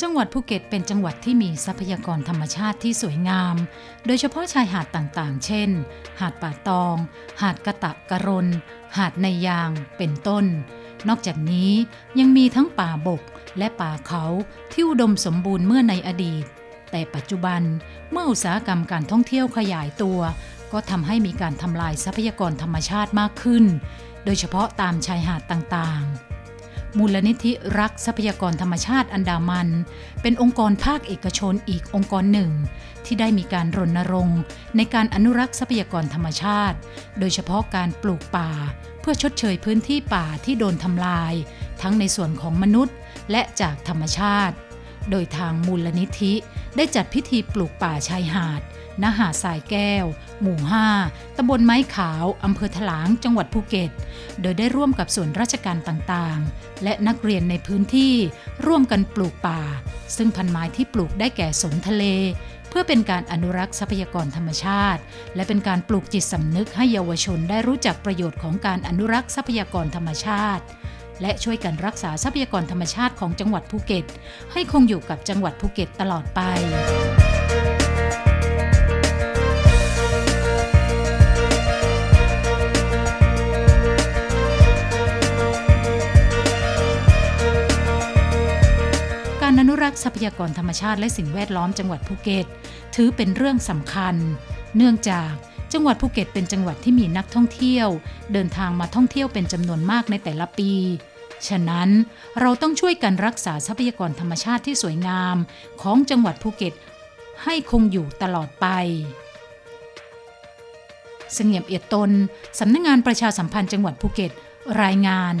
จังหวัดภูเก็ตเป็นจังหวัดที่มีทรัพยากรธรรมชาติที่สวยงาม โดยเฉพาะชายหาดต่างๆ เช่น หาดป่าตอง หาดกะตะกะรน หาดในยาง เป็นต้น นอกจากนี้ยังมีทั้งป่าบกและป่าเขาที่อุดมสมบูรณ์เมื่อในอดีต แต่ปัจจุบันเมื่ออุตสาหกรรมการท่องเที่ยวขยายตัว ก็ทำให้มีการทำลายทรัพยากรธรรมชาติมากขึ้น โดยเฉพาะตามชายหาดต่างๆ มูลนิธิรักทรัพยากรธรรมชาติอันดามัน เป็นองค์กรภาคเอกชนอีกองค์กรหนึ่ง ที่ได้มีการรณรงค์ ในการอนุรักษ์ทรัพยากรธรรมชาติ โดยเฉพาะการปลูกป่า เพื่อชดเชยพื้นที่ป่าที่โดนทำลาย ทั้งในส่วนของมนุษย์และจากธรรมชาติ โดยทางมูลนิธิ ได้จัดพิธีปลูกป่าชายหาดณหาดทรายแก้ว หมู่ 5ตำบลไม้ขาว อำเภอถลาง จังหวัดภูเก็ต โดยได้ร่วมกับส่วนราชการต่างๆ และนักเรียนในพื้นที่ร่วมกันปลูกป่า ซึ่งพันไม้ที่ปลูกได้แก่สนทะเล เพื่อเป็นการอนุรักษ์ทรัพยากรธรรมชาติ และเป็นการปลูกจิตสำนึกให้เยาวชนได้รู้จักประโยชน์ของการอนุรักษ์ทรัพยากรธรรมชาติ และช่วยกันรักษาทรัพยากรธรรมชาติของจังหวัดภูเก็ต ให้คงอยู่กับจังหวัดภูเก็ตตลอดไปการอนุรักษ์ทรัพยากรธรรมชาติและสิ่งแวดล้อมจังหวัดภูเก็ต ถือเป็นเรื่องสำคัญ เนื่องจาก จังหวัดภูเก็ตเป็นจังหวัดที่มีนักท่องเที่ยว เดินทางมาท่องเที่ยวเป็นจำนวนมากในแต่ละปี ฉะนั้นเราต้องช่วยกันรักษาทรัพยากรธรรมชาติที่สวยงาม ของจังหวัดภูเก็ต ให้คงอยู่ตลอดไปเสงี่ยมเอียดตน สำนักงงานประชาสัมพันธ์จังหวัดภูเก็ต รายงาน